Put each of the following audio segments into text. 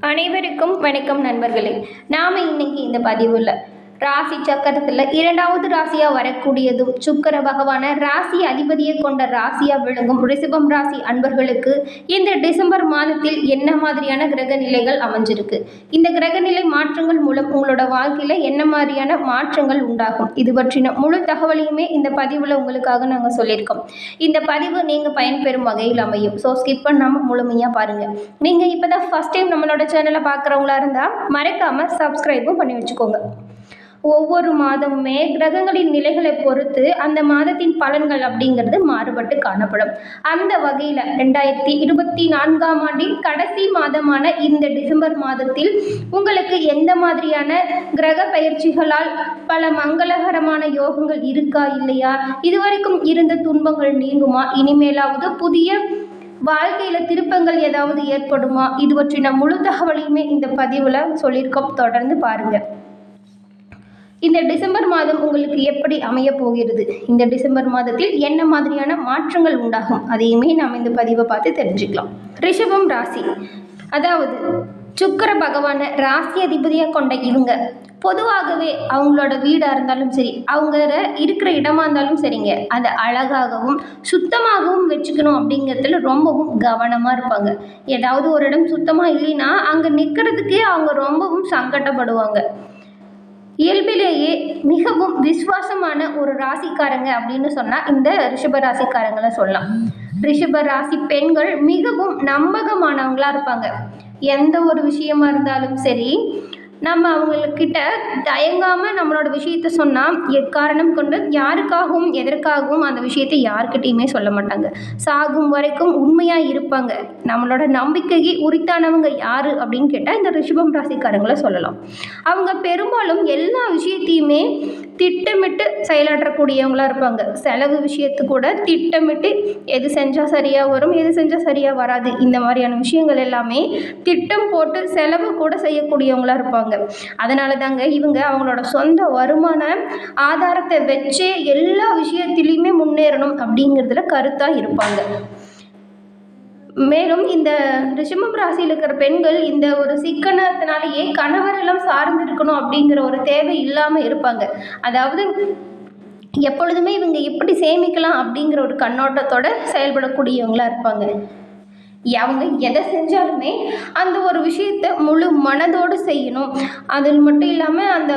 அனைவருக்கும் வணக்கம் நண்பர்களே. நாம் இன்னைக்கு இந்த பதிவில் ராசி சக்கரத்தில் இரண்டாவது ராசியாக வரக்கூடியதும் சுக்கர பகவான ராசி அதிபதியை கொண்ட ராசியாக விளங்கும். ரிஷபம் ராசி அன்பர்களுக்கு இந்த டிசம்பர் மாதத்தில் என்ன மாதிரியான கிரக நிலைகள் அமைஞ்சிருக்கு? இந்த கிரகநிலை மாற்றங்கள் மூலம் உங்களோட வாழ்க்கையில் என்ன மாதிரியான மாற்றங்கள் உண்டாகும்? இது பற்றின முழு தகவலையுமே இந்த பதிவில் உங்களுக்காக நாங்கள் சொல்லியிருக்கோம். இந்த பதிவு நீங்கள் பயன்பெறும் வகையில் அமையும். ஸோ ஸ்கிப் பண்ணாமல் முழுமையாக பாருங்கள் நீங்கள் இப்போ தான் ஃபஸ்ட் டைம் நம்மளோட சேனலை பார்க்குறவங்களா இருந்தால் மறக்காமல் சப்ஸ்கிரைபும் பண்ணி வச்சுக்கோங்க. ஒவ்வொரு மாதமுமே கிரகங்களின் நிலைகளை பொறுத்து அந்த மாதத்தின் பலன்கள் அப்படிங்கிறது மாறுபட்டு காணப்படும். அந்த வகையில் ரெண்டாயிரத்தி இருபத்தி நான்காம் ஆண்டின் கடைசி மாதமான இந்த டிசம்பர் மாதத்தில் உங்களுக்கு எந்த மாதிரியான கிரக பயிற்சிகளால் பல மங்களகரமான யோகங்கள் இருக்கா இல்லையா? இதுவரைக்கும் இருந்த துன்பங்கள் நீங்குமா? இனிமேலாவது புதிய வாழ்க்கையில் திருப்பங்கள் ஏதாவது ஏற்படுமா? இது பற்றின முழு தகவலையுமே இந்த பதிவில் சொல்லியிருக்கோம். தொடர்ந்து பாருங்கள் இந்த டிசம்பர் மாதம் உங்களுக்கு எப்படி அமைய போகிறது? இந்த டிசம்பர் மாதத்தில் என்ன மாதிரியான மாற்றங்கள் உண்டாகும்? அதையுமே நாம் இந்த பதிவை பார்த்து தெரிஞ்சுக்கலாம். ரிஷபம் ராசி. அதாவது சுக்கர பகவானை ராசி அதிபதியாக கொண்ட இவங்க. பொதுவாகவே அவங்களோட வீடாக இருந்தாலும் சரி அவங்க இருக்கிற இடமா இருந்தாலும் சரிங்க. அதை அழகாகவும் சுத்தமாகவும் வச்சுக்கணும் அப்படிங்கிறதுல ரொம்பவும் கவனமாக இருப்பாங்க. ஏதாவது ஒரு இடம் சுத்தமாக இல்லைன்னா அங்கே நிற்கிறதுக்கே அவங்க ரொம்பவும் சங்கடப்படுவாங்க. இயல்பிலேயே மிகவும் விசுவாசமான ஒரு ராசிக்காரங்க அப்படின்னு சொன்னால் இந்த ரிஷப ராசிக்காரங்களை சொல்லலாம். ரிஷப ராசி பெண்கள் மிகவும் நம்பகமானவங்களாக இருப்பாங்க. எந்த ஒரு விஷயமா இருந்தாலும் சரி நம்ம அவங்கக்கிட்ட தயங்காமல் நம்மளோட விஷயத்த சொன்னால் எக்காரணம் கொண்டு யாருக்காகவும் எதற்காகவும் அந்த விஷயத்தை யாருக்கிட்டேயுமே சொல்ல மாட்டாங்க. சாகும் வரைக்கும் உண்மையாக இருப்பாங்க. நம்மளோட நம்பிக்கைக்கு உரித்தானவங்க யார் அப்படின்னு கேட்டால் இந்த ரிஷபம் ராசிக்காரங்களை சொல்லலாம். அவங்க பெரும்பாலும் எல்லா விஷயத்தையுமே திட்டமிட்டு செயலாற்றக்கூடியவங்களாக இருப்பாங்க. செலவு விஷயத்து கூட திட்டமிட்டு எது செஞ்சால் சரியாக வரும் எது செஞ்சால் சரியாக வராது. இந்த மாதிரியான விஷயங்கள் எல்லாமே திட்டம் போட்டு செலவு கூட செய்யக்கூடியவங்களா இருப்பாங்க. அதனால தாங்க இவங்க அவங்களோட சொந்த வருமான ஆதாரத்தை வச்சு எல்லா விஷயத்திலையுமே முன்னேறணும் அப்படிங்கிறதுல கருத்தாக இருப்பாங்க. மேலும் இந்த ரிஷபம் ராசியில் இருக்கிற பெண்கள் இந்த ஒரு சிக்கனத்தினாலேயே கணவரெல்லாம் சார்ந்து இருக்கணும் அப்படிங்கிற ஒரு தேவை இல்லாமல் இருப்பாங்க. அதாவது எப்பொழுதுமே இவங்க எப்படி சேமிக்கலாம் அப்படிங்கிற ஒரு கண்ணோட்டத்தோட செயல்படக்கூடியவங்களா இருப்பாங்க. அவங்க எதை செஞ்சாலுமே அந்த ஒரு விஷயத்த முழு மனதோடு செய்யணும். அதில் மட்டும் இல்லாமல் அந்த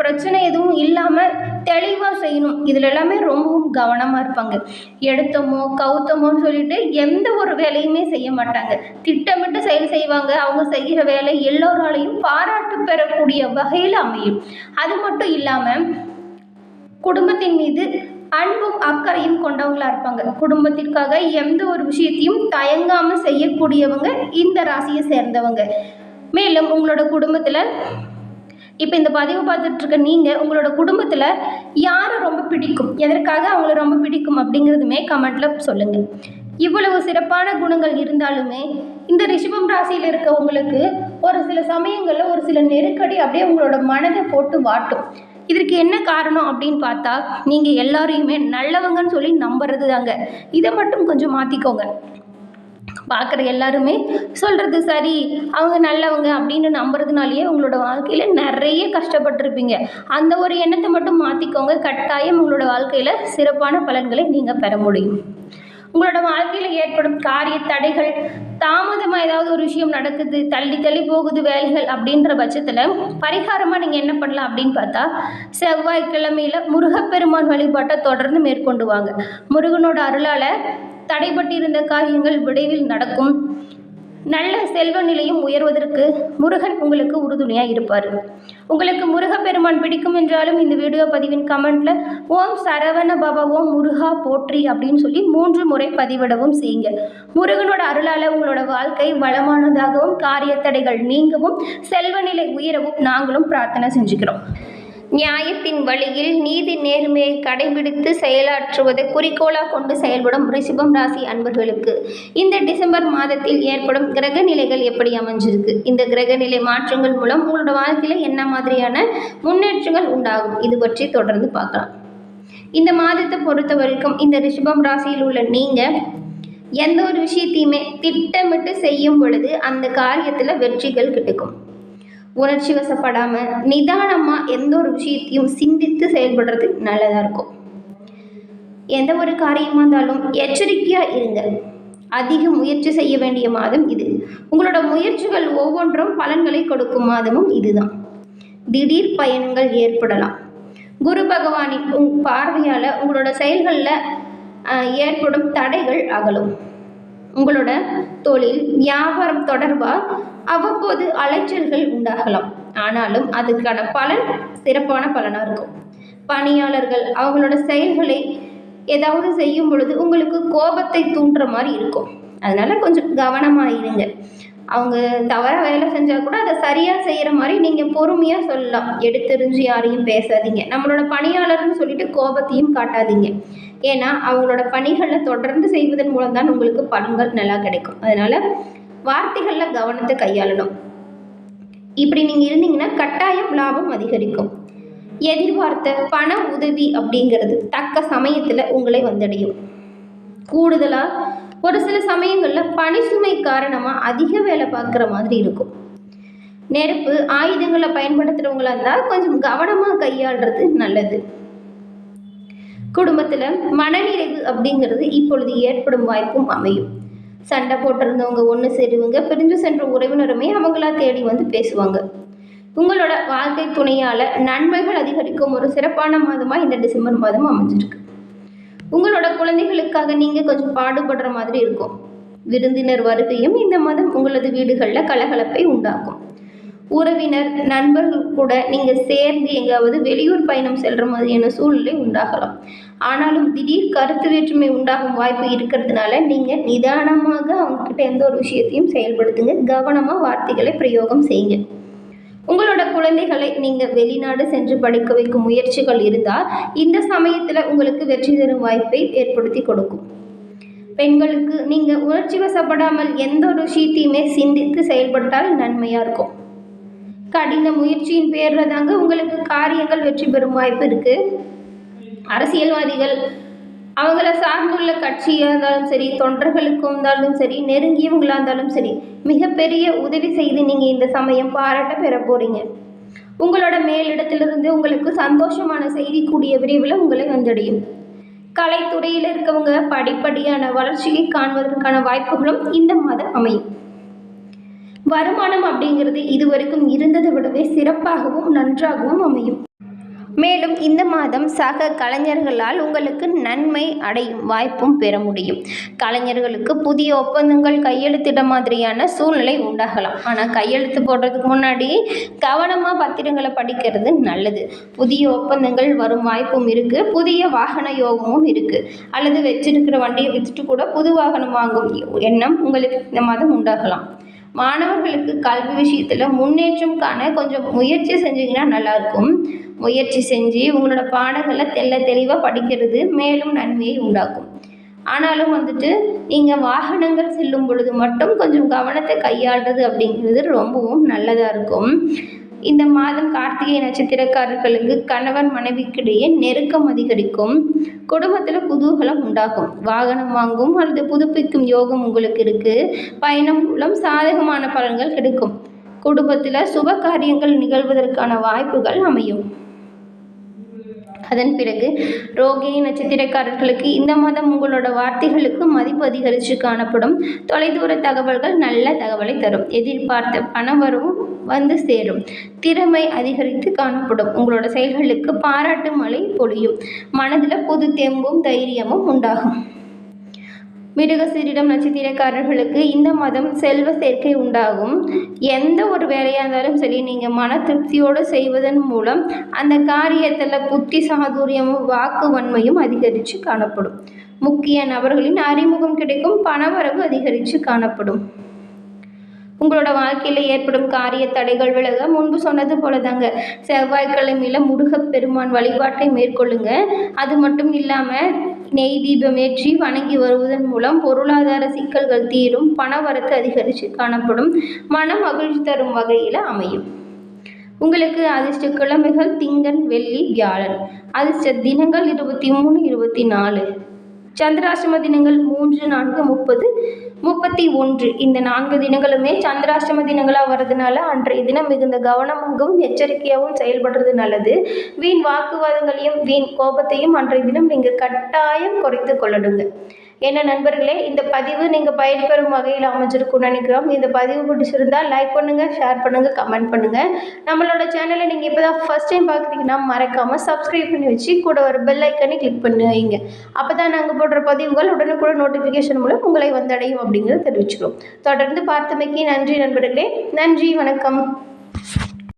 பிரச்சனை எதுவும் இல்லாமல் தெளிவாக செய்யணும். இதில் எல்லாமே ரொம்பவும் கவனமாக இருப்பாங்க. எடுத்தோமோ கவுத்தமோன்னு சொல்லிட்டு எந்த ஒரு வேலையுமே செய்ய மாட்டாங்க. திட்டமிட்டு செயல் செய்வாங்க. அவங்க செய்கிற வேலை எல்லோராலையும் பாராட்டு பெறக்கூடிய வகையில் அமையும். அது மட்டும் இல்லாமல் குடும்பத்தின் மீது அன்பும் அக்கறையும் கொண்டவங்களா இருப்பாங்க. குடும்பத்திற்காக எந்த ஒரு விஷயத்தையும் தயங்காம செய்யக்கூடியவங்க இந்த ராசியை சேர்ந்தவங்க. மேலும் உங்களோட குடும்பத்தில் இப்போ இந்த பதிவு பார்த்துட்டு இருக்க நீங்கள் உங்களோட குடும்பத்தில் யாரை ரொம்ப பிடிக்கும்? எதற்காக அவங்கள ரொம்ப பிடிக்கும் அப்படிங்கிறதுமே கமெண்ட்டில் சொல்லுங்கள் இவ்வளவு சிறப்பான குணங்கள் இருந்தாலுமே இந்த ரிஷபம் ராசியில் இருக்கவங்களுக்கு ஒரு சில சமயங்களில் ஒரு சில நெருக்கடி அப்படியே உங்களோட மனதை போட்டு வாட்டும். இதற்கு என்ன காரணம் அப்படின்னு பார்த்தா நீங்கள் எல்லாரையுமே நல்லவங்கன்னு சொல்லி நம்புறது தாங்க இதை மட்டும் கொஞ்சம் மாற்றிக்கோங்க பார்க்குற எல்லாருமே சொல்கிறது சரி அவங்க நல்லவங்க அப்படின்னு நம்புறதுனாலேயே உங்களோட வாழ்க்கையில் நிறைய கஷ்டப்பட்டிருப்பீங்க. அந்த ஒரு எண்ணத்தை மட்டும் மாற்றிக்கோங்க கட்டாயம் உங்களோட வாழ்க்கையில் சிறப்பான பலன்களை நீங்கள் பெற முடியும். உங்களோட வாழ்க்கையில் ஏற்படும் காரிய தடைகள் தாமதமாக ஏதாவது ஒரு விஷயம் நடக்குது தள்ளி தள்ளி போகுது வேலைகள் அப்படின்ற பட்சத்தில் பரிகாரமாக நீங்கள் என்ன பண்ணலாம் அப்படின்னு பார்த்தா செவ்வாய்க்கிழமையில் முருகப்பெருமான் வழிபாட்டை தொடர்ந்து மேற்கொண்டு வாங்க. முருகனோட அருளால் தடைபட்டிருந்த காரியங்கள் விரைவில் நடக்கும். நல்ல செல்வ நிலையும் உயர்வதற்கு முருகன் உங்களுக்கு உறுதுணையாக இருப்பார். உங்களுக்கு முருகப்பெருமான் பிடிக்கும் என்றாலும் இந்த வீடியோ பதிவின் கமெண்ட்ல ஓம் சரவண பவ ஓம் முருகா போற்றி அப்படின்னு சொல்லி மூன்று முறை பதிவிடவும் செய்யுங்க. முருகனோட அருளால் உங்களோட வாழ்க்கை வளமானதாகவும் காரியத்தடைகள் நீங்கவும் செல்வ நிலை உயரவும் நாங்களும் பிரார்த்தனை செஞ்சுக்கிறோம். நியாயத்தின் வழியில் நீதி நே கடைபிடித்து செயலாற்றுவதை குறிக்கோளாக கொண்டு செயல்படும் ரிஷபம் ராசி அன்பர்களுக்கு. இந்த டிசம்பர் மாதத்தில் ஏற்படும் கிரக நிலைகள் எப்படி அமைஞ்சிருக்கு? இந்த கிரக நிலை மாற்றங்கள் மூலம் உங்களோட வாழ்க்கையில் என்ன மாதிரியான முன்னேற்றங்கள் உண்டாகும்? இது பற்றி தொடர்ந்து பார்க்கலாம். இந்த மாதத்தை பொறுத்த வரைக்கும் இந்த ரிஷபம் ராசியில் உள்ள நீங்கள் எந்த ஒரு விஷயத்தையுமே திட்டமிட்டு செய்யும் பொழுது அந்த காரியத்தில் வெற்றிகள் கிடைக்கும். உணர்ச்சி வசப்படாமல் நிதானமாக எந்த ஒரு விஷயத்தையும் சிந்தித்து செயல்படுறது நல்லதாக இருக்கும். எந்த ஒரு காரியமாக இருந்தாலும் எச்சரிக்கையாக இருங்க அதிக முயற்சி செய்ய வேண்டிய மாதம் இது. உங்களோட முயற்சிகள் ஒவ்வொன்றும் பலன்களை கொடுக்கும் மாதமும் இதுதான். திடீர் பயன்கள் ஏற்படலாம். குரு பகவானின் உங் பார்வையால் உங்களோட செயல்களில் ஏற்படும் தடைகள் அகலும். உங்களோட தொழில் வியாபாரம் தொடர்பாக அவ்வப்போது அலைச்சல்கள் உண்டாகலாம். ஆனாலும் அதுக்கான பலன் சிறப்பான பலனாக இருக்கும். பணியாளர்கள் அவங்களோட செயல்களை ஏதாவது செய்யும் பொழுது உங்களுக்கு கோபத்தை தூண்டுற மாதிரி இருக்கும். அதனால் கொஞ்சம் கவனமாக இருங்க. அவங்க தவற வேலை செஞ்சால் கூட அதை சரியாக செய்கிற மாதிரி நீங்கள் பொறுமையாக சொல்லலாம். எடுத்தெறிஞ்சு யாரையும் பேசாதீங்க. நம்மளோட பணியாளர்னு சொல்லிட்டு கோபத்தையும் காட்டாதீங்க. ஏன்னா அவங்களோட பணிகளை தொடர்ந்து செய்வதன் மூலம் தான் உங்களுக்கு பலன்கள் நல்லா கிடைக்கும். அதனால் வார்த்தைகளில் கவனத்தை கையாளணும். இப்படி நீங்கள் இருந்தீங்கன்னா கட்டாயம் லாபம் அதிகரிக்கும். எதிர்பார்த்த பண உதவி அப்படிங்கிறது தக்க சமயத்தில் உங்களை வந்தடையும். கூடுதலாக ஒரு சில சமயங்களில் பணிசுமை காரணமாக அதிக வேலை பார்க்குற மாதிரி இருக்கும். நெருப்பு ஆயுதங்களை பயன்படுத்துகிறவங்களா இருந்தால் கொஞ்சம் கவனமாக கையாளுறது நல்லது. குடும்பத்தில் மனநிறைவு அப்படிங்கிறது இப்பொழுது ஏற்படும் வாய்ப்பும் அமையும். சண்டை போட்டிருந்தவங்க ஒன்று சேருவங்க பிரிஞ்சு சென்ற உறவினருமே அவங்களா தேடி வந்து பேசுவாங்க. உங்களோட வாழ்க்கை துணையால் நன்மைகள் அதிகரிக்கும் ஒரு சிறப்பான மாதமாக இந்த டிசம்பர் மாதம் அமைஞ்சிருக்கு. உங்களோட குழந்தைகளுக்காக நீங்கள் கொஞ்சம் பாடுபடுற மாதிரி இருக்கும். விருந்தினர் வருகையும் இந்த மாதம் உங்களது வீடுகளில் கலகலப்பை உண்டாக்கும். உறவினர் நண்பர்கள் கூட நீங்கள் சேர்ந்து எங்காவது வெளியூர் பயணம் செல்கிற மாதிரியான சூழ்நிலை உண்டாகலாம். ஆனாலும் திடீர் கருத்து வேற்றுமை உண்டாகும் வாய்ப்பு இருக்கிறதுனால நீங்கள் நிதானமாக அவங்கக்கிட்ட எந்த ஒரு விஷயத்தையும் செயல்படுத்துங்க. கவனமாக வார்த்தைகளை பிரயோகம் செய்யுங்க. உங்களோட குழந்தைகளை நீங்கள் வெளிநாடு சென்று படிக்க வைக்கும் முயற்சிகள் இருந்தால் இந்த சமயத்தில் உங்களுக்கு வெற்றி தரும் வாய்ப்பை ஏற்படுத்தி கொடுக்கும். பெண்களுக்கு நீங்கள் உணர்ச்சி வசப்படாமல் எந்த ஒரு விஷயத்தையுமே சிந்தித்து செயல்பட்டால் நன்மையாக இருக்கும். கடின முயற்சியின் பேரில் தாங்க உங்களுக்கு காரியங்கள் வெற்றி பெறும் வாய்ப்பு இருக்குது அரசியல்வாதிகள் அவங்கள சார்ந்துள்ள கட்சியாக இருந்தாலும் சரி தொண்டர்களுக்கும் இருந்தாலும் சரி நெருங்கியவங்களாக இருந்தாலும் சரி மிகப்பெரிய உதவி செய்து நீங்கள் இந்த சமயம் பாராட்ட பெற போகிறீங்க உங்களோட மேலிடத்திலிருந்து உங்களுக்கு சந்தோஷமான செய்தி கூடிய விரைவில் உங்களை வந்தடையும். கலைத்துறையில் இருக்கவங்க படிப்படியான வளர்ச்சியை காண்பதற்கான வாய்ப்புகளும் இந்த மாதம் அமையும். வருமானம் அப்படிங்கிறது இதுவரைக்கும் இருந்ததை விடவே சிறப்பாகவும் நன்றாகவும் அமையும். மேலும் இந்த மாதம் சக கலைஞர்களால் உங்களுக்கு நன்மை அடையும் வாய்ப்பும் பெற முடியும். கலைஞர்களுக்கு புதிய ஒப்பந்தங்கள் கையெழுத்திட மாதிரியான சூழ்நிலை உண்டாகலாம். ஆனால் கையெழுத்து போடுறதுக்கு முன்னாடி கவனமாக பத்திரங்களை படிக்கிறது நல்லது. புதிய ஒப்பந்தங்கள் வரும் வாய்ப்பும் இருக்குது புதிய வாகன யோகமும் இருக்குது அல்லது வச்சிருக்கிற வண்டியை விற்றுட்டு கூட புது வாகனம் வாங்கும் எண்ணம் உங்களுக்கு இந்த மாதம் உண்டாகலாம். மாணவர்களுக்கு கல்வி விஷயத்தில் முன்னேற்றம் காண கொஞ்சம் முயற்சி செஞ்சீங்கன்னா நல்லாயிருக்கும். முயற்சி செஞ்சு உங்களோட பாடங்களை தெல்ல தெளிவாக படிக்கிறது மேலும் நன்மையை உண்டாக்கும். ஆனாலும் வந்துட்டு நீங்கள் வாகனங்கள் செல்லும் பொழுது மட்டும் கொஞ்சம் கவனத்தை கையாளுறது அப்படிங்கிறது ரொம்பவும் நல்லதாக இருக்கும். இந்த மாதம் கார்த்திகை நட்சத்திரக்காரர்களுக்கு கணவன் மனைவிக்கிடையே நெருக்கம் அதிகரிக்கும். குடும்பத்தில் குதூகலம் உண்டாகும். வாகனம் வாங்கும் அல்லது புதுப்பிக்கும் யோகம் உங்களுக்கு இருக்குது பயணம் மூலம் சாதகமான பலன்கள் கிடைக்கும். குடும்பத்தில் சுப காரியங்கள் நிகழ்வதற்கான வாய்ப்புகள் அமையும். அதன் பிறகு ரோகிணி நட்சத்திரக்காரர்களுக்கு இந்த மாதம் உங்களோட வார்த்தைகளுக்கு மதிப்பு அதிகரித்து காணப்படும். தொலைதூர தகவல்கள் நல்ல தகவலை தரும். எதிர்பார்த்த பணவரும் வந்து சேரும். திறமை அதிகரித்து காணப்படும். உங்களோட செயல்களுக்கு பாராட்டு மழை பொழியும். மனதில் புது தெம்பும் தைரியமும் உண்டாகும். மிருகசீரிடம் நட்சத்திரக்காரர்களுக்கு இந்த மாதம் செல்வ சேர்க்கை உண்டாகும். எந்த ஒரு வேலையாக இருந்தாலும் சரி நீங்கள் மன திருப்தியோடு செய்வதன் மூலம் அந்த காரியத்தில் புத்தி சாதுரியமும் வாக்கு வன்மையும் அதிகரித்து காணப்படும். முக்கிய நபர்களின் அறிமுகம் கிடைக்கும் பணவரவு அதிகரித்து காணப்படும். உங்களோட வாழ்க்கையில் ஏற்படும் காரிய தடைகள் விலக முன்பு சொன்னது போல தாங்க செவ்வாய்க்கிழமையில் முருகப்பெருமான் வழிபாட்டை மேற்கொள்ளுங்க. அது மட்டும் இல்லாமல் நெய் தீபம் ஏற்றி வணங்கி வருவதன் மூலம் பொருளாதார சிக்கல்கள் தீரும் பணவரத்து அதிகரித்து காணப்படும் மன மகிழ்ச்சி தரும் வகையில் அமையும். உங்களுக்கு அதிர்ஷ்ட கிழமைகள் திங்கன் வெள்ளி வியாழன். அதிர்ஷ்ட தினங்கள் இருபத்தி மூணு இருபத்தி நாலு. சந்திராஷ்டம தினங்கள் மூன்று நான்கு முப்பது முப்பத்தி ஒன்று. இந்த நான்கு தினங்களுமே சந்திராஷ்டம தினங்களாக வர்றதுனால அன்றைய தினம் மிகுந்த கவனமாகவும் எச்சரிக்கையாகவும் செயல்படுறது நல்லது. வீண் வாக்குவாதங்களையும் வீண் கோபத்தையும் அன்றைய தினம் நீங்கள் கட்டாயம் குறைத்து கொள்ளடுங்க என்ன நண்பர்களே இந்த பதிவு நீங்கள் பயன்பெறும் வகையில் அமைஞ்சிருக்கும்னு நினைக்கிறோம். இந்த பதிவு பிடிச்சிருந்தால் லைக் பண்ணுங்கள் ஷேர் பண்ணுங்கள் கமெண்ட் பண்ணுங்கள் நம்மளோட சேனலை நீங்கள் இப்போ தான் ஃபஸ்ட் டைம் பார்க்குறீங்கன்னா மறக்காமல் சப்ஸ்கிரைப் பண்ணி வச்சு கூட ஒரு பெல் ஐக்கனை கிளிக் பண்ணி வைங்க. அப்போ தான் நாங்கள் போடுற பதிவுகள் உடனுக்குடன் நோட்டிஃபிகேஷன் மூலம் உங்களை வந்தடையும் அப்படிங்கிறத தெரிவிச்சுக்கிறோம். தொடர்ந்து பார்த்தமைக்கு நன்றி நண்பர்களே. நன்றி வணக்கம்.